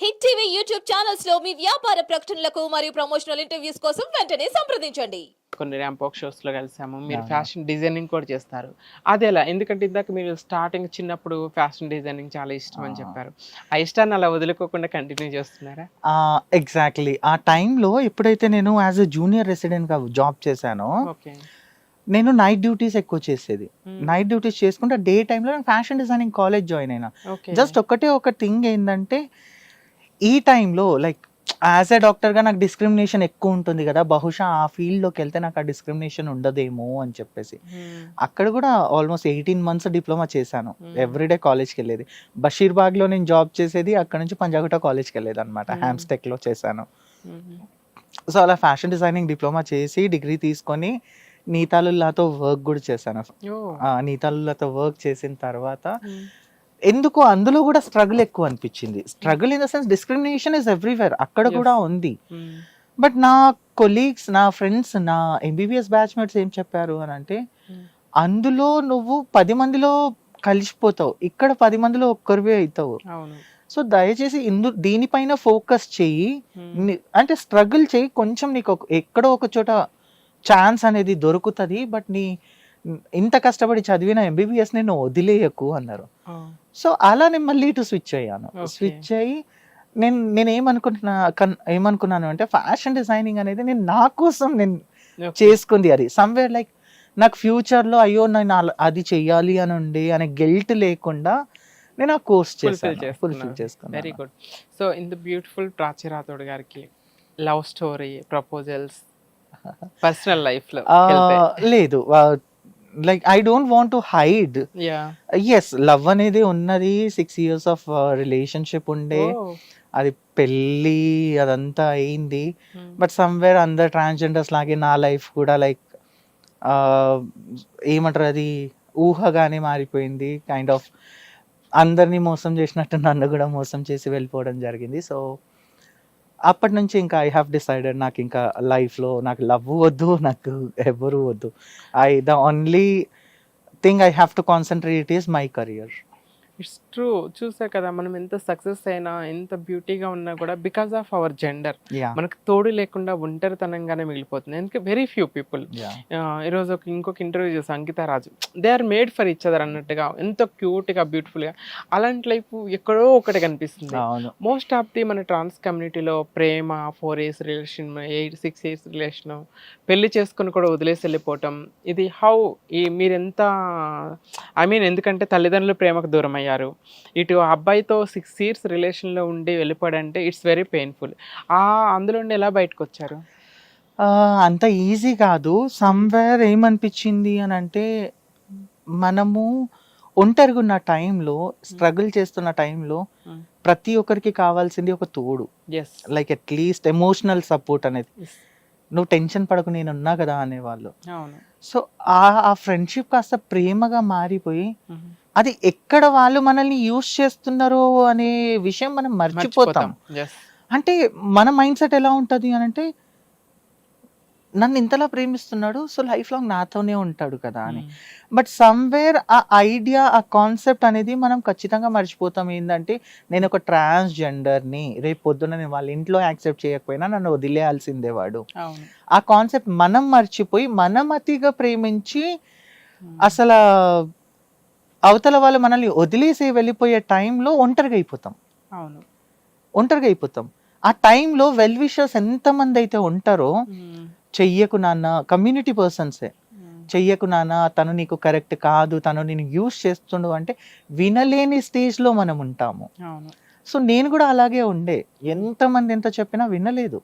Hit TV YouTube ఛానల్స్లో మీ వ్యాపార ప్రకటనలకు మరియు ప్రమోషనల్ ఇంటర్వ్యూస్ కోసం వెంటనే సంప్రదించండి. కొన్ని ర్యాంపాక్ షోస్లో కలిసాము. మీరు. ఫ్యాషన్ డిజైనింగ్ కూడా చేస్తారు. అది ఎలా ఎందుకంటే ఇందాక మీరు స్టార్టింగ్ చిన్నప్పుడు ఫ్యాషన్ డిజైనింగ్ చాలా ఇష్టం అని. చెప్పారు. ఆ ఇష్టాన్ని అలా వదులుకోకుండా కంటిన్యూ చేస్తున్నారా? ఎగ్జాక్ట్లీ. ఆ టైంలో ఎప్పుడైతే నేను యాజ్ ఎ జూనియర్ రెసిడెంట్గా జాబ్ చేశానో ఓకే. నేను నైట్ డ్యూటీస్ ఎక్కువ చేసేది. నైట్ డ్యూటీస్ చేసుకుంటే డే టైంలో నేను ఫ్యాషన్ డిజైనింగ్ కాలేజ్ జాయిన్ అయినా. జస్ట్ ఒక్కటే ఒక థింగ్ ఏంటంటే ఈ టైంలో లైక్ యాజ్ ఎ డాక్టర్గా నాకు డిస్క్రిమినేషన్ ఎక్కువ ఉంటుంది కదా బహుశా ఆ ఫీల్డ్లోకి వెళ్తే నాకు ఆ డిస్క్రిమినేషన్ ఉండదేమో అని చెప్పేసి. అక్కడ కూడా ఆల్మోస్ట్ ఎయిటీన్ మంత్స్ డిప్లొమా చేశాను. Hmm. ఎవ్రీడే కాలేజ్కి వెళ్ళేది. బషీర్బాగ్లో నేను జాబ్ చేసేది అక్కడ నుంచి పంజాగుట్ట కాలేజ్కి వెళ్ళేది అనమాట Hmm. హ్యామ్స్టెక్లో చేశాను. సో అలా ఫ్యాషన్ డిజైనింగ్ డిప్లొమా చేసి డిగ్రీ తీసుకొని నీతాలుల్లాతో వర్క్ కూడా చేశాను. నీతాలుల్లాతో వర్క్ చేసిన తర్వాత ఎందుకు అందులో కూడా స్ట్రగుల్ ఎక్కువ అనిపించింది. Struggle in the sense discrimination is everywhere అక్కడ. కూడా ఉంది. బట్ నా కొలీగ్స్ నా ఫ్రెండ్స్ నా ఎంబీబీఎస్ బ్యాచ్మేట్స్ ఏం చెప్పారు అని అంటే Hmm. అందులో నువ్వు పది మందిలో కలిసిపోతావు. ఇక్కడ పది మందిలో ఒక్కరివే అవుతావు. సో దయచేసి ఇందు దీనిపైన ఫోకస్ చెయ్యి ని- అంటే స్ట్రగుల్ చెయ్యి కొంచెం నీకు ఎక్కడో ఒక చోట ఛాన్స్ అనేది దొరుకుతుంది. బట్ నీ ఇంత కష్టపడి చదివిన ఎంబీబీఎస్ నేను వదిలేయకు అన్నారు. సో అలా నేను మళ్ళీ ఇటు స్విచ్ అయ్యాను. స్విచ్ అయ్యి నేను నేను ఏమనుకుంటున్నా కన్- ఏమనుకున్నాను అంటే ఫ్యాషన్ డిజైనింగ్ అనేది నేను నా కోసం నేను చేసుకుంది అది. సమ్వేర్ లైక్ నాకు ఫ్యూచర్లో అయ్యో నేను అది చెయ్యాలి అని ఉండి అనే గిల్ట్ లేకుండా నేను ఆ కోర్స్ చేశాను. ఫుల్ఫిల్ వెరీ గుడ్ సో ఇంత బ్యూటిఫుల్ ప్రాచి రాథోడ్ గారికి లవ్ స్టోరీ ప్రపోజల్స్ పర్సనల్ లైఫ్లో లేదు. Like I don't want to hide yes love అనేది ఉన్నది సిక్స్ ఇయర్స్ ఆఫ్ రిలేషన్షిప్ ఉండే. అది పెళ్ళి అదంతా అయింది. బట్ సమ్వేర్ అందరు ట్రాన్స్జెండర్స్ లాగే నా లైఫ్ కూడా లైక్ ఏమంటారు అది ఊహగానే మారిపోయింది. కైండ్ ఆఫ్ అందరినీ మోసం చేసినట్టు నన్ను కూడా మోసం చేసి వెళ్ళిపోవడం జరిగింది. సో అప్పటి నుంచి ఇంకా ఐ హ్యావ్ డిసైడెడ్ నాకు ఇంకా లైఫ్లో నాకు లవ్ వద్దు నాకు ఎవరు వద్దు. I the only thing I have to concentrate is my career it's true చూసా కదా మనం ఎంత సక్సెస్ అయినా ఎంత బ్యూటీగా ఉన్నా కూడా బికాస్ ఆఫ్ అవర్ జెండర్ మనకు తోడు లేకుండా ఒంటరితనంగానే మిగిలిపోతుంది. ఎందుకంటే వెరీ ఫ్యూ పీపుల్ ఈరోజు ఒక ఇంకొక ఇంటర్వ్యూ చేసాం Ankitha Raju. They are made for each other అన్నట్టుగా ఎంతో క్యూట్గా బ్యూటిఫుల్గా అలాంటి లైఫ్ ఎక్కడో ఒకటి కనిపిస్తుంది. మోస్ట్ ఆఫ్ ది మన ట్రాన్స్ కమ్యూనిటీలో ప్రేమ four years relation eight six years relation పెళ్ళి చేసుకుని కూడా వదిలేసి వెళ్ళిపోవటం. ఇది హౌ ఈ మీరెంత ఐ మీన్ ఎందుకంటే తల్లిదండ్రులు ప్రేమకు దూరం అయ్యారు ఇటు అబ్బాయితో సిక్స్ ఇయర్స్ రిలేషన్లో ఉండి వెళ్ళిపోయాడంటే ఇట్స్ వెరీ పెయిన్ఫుల్. ఆ అందులో నుండి ఎలా బయటకు వచ్చారు అంత ఈజీ కాదు. సమ్వేర్ ఏమనిపించింది అని అంటే మనము ఒంటరిగా ఉన్న టైంలో స్ట్రగుల్ చేస్తున్న టైంలో. ప్రతి ఒక్కరికి కావాల్సింది ఒక తోడు. లైక్ అట్లీస్ట్ ఎమోషనల్ సపోర్ట్ అనేది. నువ్వు టెన్షన్ పడకు నేను ఉన్నా కదా అనేవాళ్ళు. సో ఆ ఆ ఫ్రెండ్షిప్ కాస్త ప్రేమగా మారిపోయి అది ఎక్కడ వాళ్ళు మనల్ని యూస్ చేస్తున్నారో అనే విషయం మనం మర్చిపోతాం. అంటే మన మైండ్ సెట్ ఎలా ఉంటుంది అని అంటే నన్ను ఇంతలా ప్రేమిస్తున్నాడు సో లైఫ్ లాంగ్ నాతోనే ఉంటాడు కదా అని. బట్ సమ్వేర్ ఆ ఐడియా ఆ కాన్సెప్ట్ అనేది మనం ఖచ్చితంగా మర్చిపోతాం. ఏంటంటే నేను ఒక ట్రాన్స్జెండర్ని రేపు పొద్దున నేను వాళ్ళ ఇంట్లో యాక్సెప్ట్ చేయకపోయినా నన్ను వదిలేయాల్సిందే వాడు. ఆ కాన్సెప్ట్ మనం మర్చిపోయి మనం అతిగా ప్రేమించి అసలు అవతల వాళ్ళు మనల్ని వదిలేసి వెళ్ళిపోయే టైంలో ఒంటరిగా అయిపోతాం. అవును. ఒంటరిగా అయిపోతాం. ఆ టైంలో వెల్ విషర్స్ ఎంతమంది అయితే ఉంటారో చెయ్యకు నాన్న కమ్యూనిటీ పర్సన్సే. చెయ్యకు నాన్న తను నీకు కరెక్ట్ కాదు తను నేను యూస్ చేస్తుండు అంటే వినలేని స్టేజ్లో మనం ఉంటాము. సో నేను కూడా అలాగే ఉండే. ఎంతమంది ఎంత చెప్పినా వినలేదు.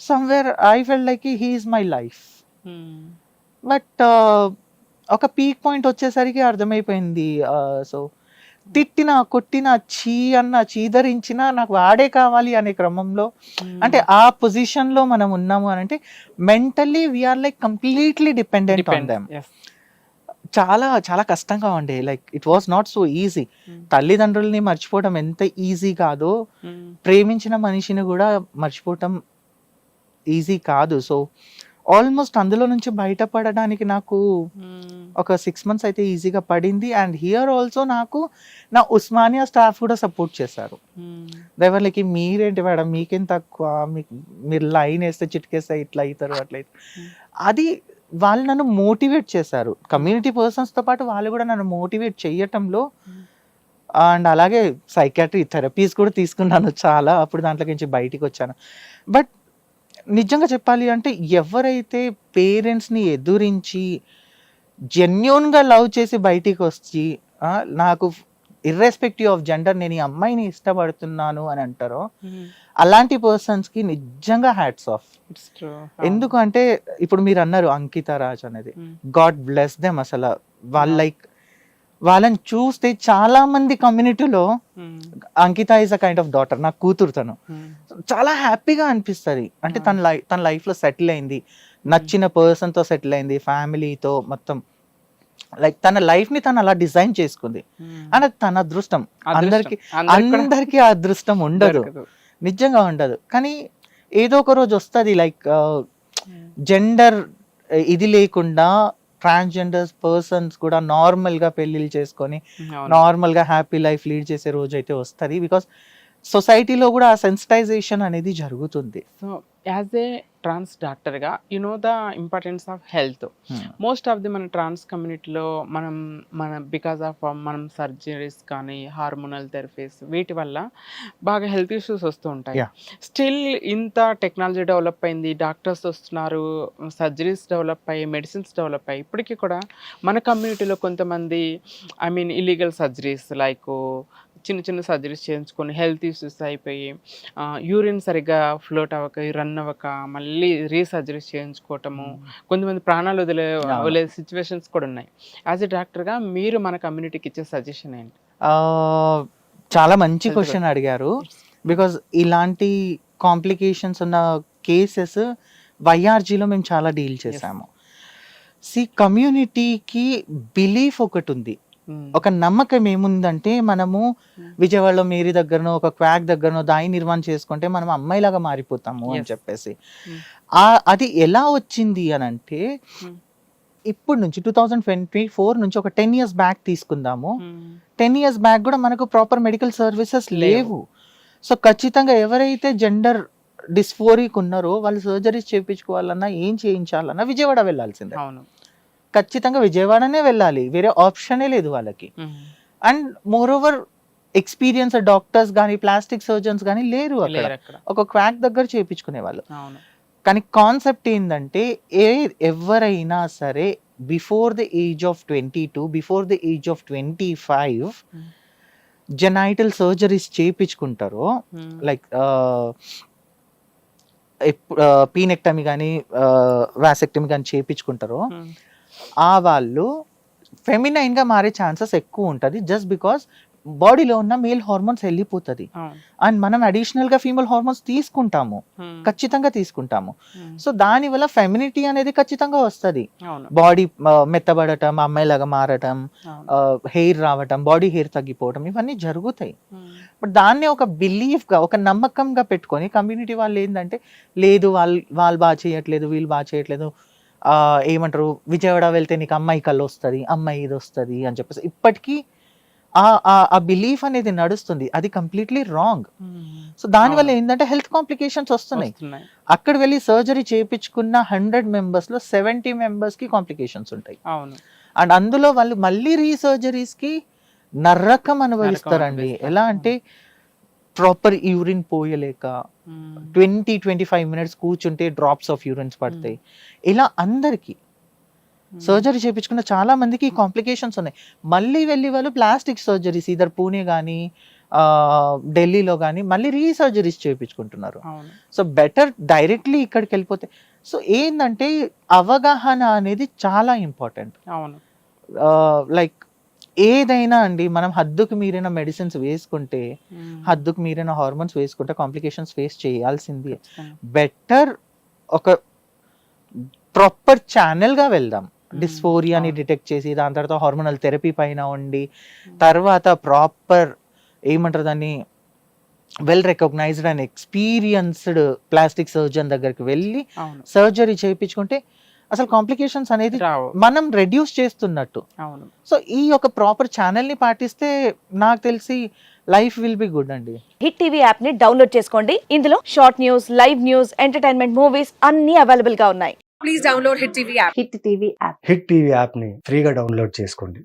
Somewhere I fell like he's my life but ఒక పీక్ పాయింట్ వచ్చేసరికి అర్థమైపోయింది సో తిట్టిన కొట్టిన చీ అన్న చీదరించిన నాకు వాడే కావాలి అనే క్రమంలో అంటే ఆ పొజిషన్లో మనం ఉన్నాము అని అంటే mentally we are like completely dependent on them చాలా చాలా కష్టంగా ఉండే like it was not so easy తల్లిదండ్రుల్ని మర్చిపోవడం ఎంత ఈజీ కాదో ప్రేమించిన మనిషిని కూడా మర్చిపోవటం ఈజీ కాదు. సో ఆల్మోస్ట్ అందులో నుంచి బయటపడడానికి నాకు ఒక సిక్స్ మంత్స్ అయితే ఈజీగా పడింది. అండ్ హియర్ ఆల్సో నాకు నా ఉస్మానియా స్టాఫ్ కూడా సపోర్ట్ చేశారు. దేవర్లకి మీరేంటి మేడం? మీకేం తక్కువ? మీకు మీరు లైన్ వేస్తే చిటికేస్తే ఇట్లా అవుతారు అట్లా అవుతారు. అది వాళ్ళు నన్ను మోటివేట్ చేశారు. కమ్యూనిటీ పర్సన్స్తో పాటు వాళ్ళు కూడా నన్ను మోటివేట్ చేయటంలో అండ్ అలాగే సైకాట్రీ థెరపీస్ కూడా తీసుకున్నాను చాలా. అప్పుడు దాంట్లో నుంచి బయటికి వచ్చాను. బట్ నిజంగా చెప్పాలి అంటే ఎవరైతే పేరెంట్స్ని ఎదురించి జెన్యున్గా లవ్ చేసి బయటికి వచ్చి నాకు ఇర్రెస్పెక్టివ్ ఆఫ్ జెండర్ నేను ఈ అమ్మాయిని ఇష్టపడుతున్నాను అని అంటారో అలాంటి పర్సన్స్కి నిజంగా హ్యాట్స్ ఆఫ్ ఎందుకు అంటే ఇప్పుడు మీరు అన్నారు అంకిత రాజ్ అనేది. గాడ్ బ్లెస్ దెమ్ అసలు. వాళ్ళ. లైక్ వాళ్ళని చూస్తే చాలా మంది కమ్యూనిటీలో Ankitha is a kind of daughter నా కూతురు తను చాలా హ్యాపీగా అనిపిస్తుంది. అంటే తన లైఫ్ తన లైఫ్లో సెటిల్ అయింది. నచ్చిన పర్సన్తో సెటిల్ అయింది ఫ్యామిలీతో మొత్తం. లైక్ తన లైఫ్ని తను అలా డిజైన్ చేసుకుంది. అండ్ తన అదృష్టం. అందరికి అందరికి ఆ అదృష్టం ఉండదు. నిజంగా ఉండదు. కానీ ఏదో ఒక రోజు వస్తుంది లైక్ జెండర్ ఇది లేకుండా ట్రాన్స్జెండర్స్ పర్సన్స్ కూడా నార్మల్గా పెళ్ళిళ్ళు చేసుకొని నార్మల్గా హ్యాపీ లైఫ్ లీడ్ చేసే రోజు అయితే వస్తుంది. బికాస్ సొసైటీలో కూడా ఆ సెన్సిటైజేషన్ అనేది జరుగుతుంది. సో యాజ్ ఏ ట్రాన్స్ డాక్టర్గా you know the importance of health most of the మన ట్రాన్స్ కమ్యూనిటీలో మనం మన బికాస్ ఆఫ్ మనం సర్జరీస్ కానీ హార్మోనల్ థెరపీస్ వీటి వల్ల బాగా హెల్త్ ఇష్యూస్ వస్తూ ఉంటాయి. స్టిల్ ఇంత టెక్నాలజీ డెవలప్ అయింది డాక్టర్స్ వస్తున్నారు సర్జరీస్ డెవలప్ అయ్యి మెడిసిన్స్ డెవలప్ అయ్యి ఇప్పటికీ కూడా మన కమ్యూనిటీలో కొంతమంది I mean illegal surgeries like చిన్న చిన్న సర్జరీస్ చేయించుకొని హెల్త్ ఇష్యూస్ అయిపోయి యూరిన్ సరిగ్గా ఫ్లోట్ అవ్వక రన్ అవ్వక మళ్ళీ రీసర్జరీస్ చేయించుకోవటము కొంతమంది ప్రాణాలు వదిలే. వదిలే సిచ్యువేషన్స్ కూడా ఉన్నాయి. యాజ్ ఎ డాక్టర్గా మీరు మన కమ్యూనిటీకి ఇచ్చే సజెషన్ ఏంటి? చాలా మంచి క్వశ్చన్ అడిగారు. బికాజ్ ఇలాంటి కాంప్లికేషన్స్ ఉన్న కేసెస్ వైఆర్జీలో మేము చాలా డీల్ చేసాము సి కమ్యూనిటీకి బిలీఫ్ ఒకటి ఉంది. ఒక నమ్మకం ఏముందంటే మనము విజయవాడలో మేరీ దగ్గరనో ఒక క్వాక్ దగ్గరనో దాయి నిర్మాణం చేసుకుంటే మనం అమ్మాయిలాగా మారిపోతాము అని. చెప్పేసి Hmm. ఆ అది ఎలా వచ్చింది అని అంటే Hmm. ఇప్పుడు నుంచి టూ థౌజండ్ ట్వంటీ ఫోర్ నుంచి ఒక టెన్ ఇయర్స్ బ్యాక్ తీసుకుందాము టెన్ ఇయర్స్ బ్యాక్ కూడా మనకు ప్రాపర్ మెడికల్ సర్వీసెస్ లేవు. లేవు సో ఖచ్చితంగా ఎవరైతే జెండర్ డిస్ఫోరిక్ ఉన్నారో వాళ్ళు సర్జరీస్ చేయించుకోవాలన్నా ఏం చేయించాలన్నా విజయవాడ వెళ్ళాల్సిందే అవును ఖచ్చితంగా విజయవాడనే వెళ్ళాలి. వేరే ఆప్షనే లేదు వాళ్ళకి. And moreover experience doctors కానీ ప్లాస్టిక్ సర్జన్స్ కానీ లేరు అక్కడ. ఒక క్వాక్ దగ్గర చేయించుకునే వాళ్ళు కానీ కాన్సెప్ట్ ఏంటంటే ఏ ఎవరైనా సరే before the age of twenty two before the age of twenty five. Genital surgeries చేయించుకుంటారో like penectomy కానీ వాసెక్టమీ కానీ చేయించుకుంటారో ఆ వాళ్ళు ఫెమినైన్గా మారే ఛాన్సెస్ ఎక్కువ ఉంటుంది జస్ట్ బికాస్ బాడీలో ఉన్న మేల్ హార్మోన్స్ వెళ్ళిపోతుంది. అండ్ మనం అడిషనల్గా ఫీమేల్ హార్మోన్స్ తీసుకుంటాము. ఖచ్చితంగా తీసుకుంటాము. సో దాని వల్ల ఫెమినిటీ అనేది ఖచ్చితంగా వస్తుంది. బాడీ మెత్తబడటం అమ్మాయిలాగా మారటం హెయిర్ రావటం బాడీ హెయిర్ తగ్గిపోవటం ఇవన్నీ జరుగుతాయి. బట్ దాన్ని ఒక బిలీఫ్గా ఒక నమ్మకంగా పెట్టుకొని కమ్యూనిటీ వాళ్ళు ఏంటంటే లేదు వాళ్ళు వాళ్ళు బాగా చేయట్లేదు వీళ్ళు బాగా చేయట్లేదు ఏమంటారు విజయవాడ వెళ్తే నీకు అమ్మాయి కళ్ళు వస్తుంది అమ్మాయి ఇది వస్తుంది అని చెప్పేసి ఇప్పటికీ ఆ బిలీఫ్ అనేది నడుస్తుంది. అది కంప్లీట్లీ రాంగ్ సో దానివల్ల. ఏంటంటే హెల్త్ కాంప్లికేషన్స్ వస్తున్నాయి. అక్కడ వెళ్ళి సర్జరీ చేయించుకున్న హండ్రెడ్ మెంబర్స్లో సెవెంటీ మెంబర్స్కి కాంప్లికేషన్స్ ఉంటాయి. అండ్ అందులో వాళ్ళు మళ్ళీ రీసర్జరీస్కి నరకం అనుభవిస్తారండి. అనుభవిస్తారు. ఎలా అంటే ప్రాపర్ యూరిన్ పోయలేక ట్వంటీ ట్వంటీ ఫైవ్ మినిట్స్ కూర్చుంటే డ్రాప్స్ ఆఫ్ యూరిన్స్ పడతాయి. ఇలా అందరికి సర్జరీ చేయించుకున్న చాలా మందికి కాంప్లికేషన్స్ ఉన్నాయి. మళ్ళీ వెళ్ళి వాళ్ళు ప్లాస్టిక్ సర్జరీస్ ఇద్దరు పూణే కానీ ఢిల్లీలో కానీ మళ్ళీ రీసర్జరీస్ చేయించుకుంటున్నారు సో బెటర్ డైరెక్ట్లీ ఇక్కడికి వెళ్ళిపోతే సో ఏంటంటే అవగాహన అనేది చాలా ఇంపార్టెంట్ అవును. లైక్ ఏదైనా అండి మనం హద్దుకు మీరైన మెడిసిన్స్ వేసుకుంటే హద్దుకు మీరైన హార్మోన్స్ వేసుకుంటే కాంప్లికేషన్స్ ఫేస్ చేయాల్సింది. బెటర్ ఒక ప్రాపర్ ఛానల్గా వెళ్దాం. డిస్ఫోరియాని. డిటెక్ట్ చేసి దాని తర్వాత హార్మోనల్ థెరపీ పైన ఉండి తర్వాత ప్రాపర్ ఏమంటారు దాన్ని well recognised and experienced plastic surgeon దగ్గరికి వెళ్ళి సర్జరీ చేయించుకుంటే అసలు కాంప్లికేషన్స్ అనేది మనం రెడ్యూస్ చేస్తున్నట్టు. అవును. సో ఈ ఒక ప్రాపర్ ఛానల్ని పాటిస్తే నాకు తెలిసి లైఫ్ విల్ బి గుడ్ అండి. హిట్ టీవీ యాప్ని డౌన్లోడ్ చేసుకోండి. ఇందులో short news live news entertainment movies అన్ని అవైలబుల్గా ఉన్నాయి. హిట్ టీవీ యాప్ని ఫ్రీగా డౌన్లోడ్ చేసుకోండి.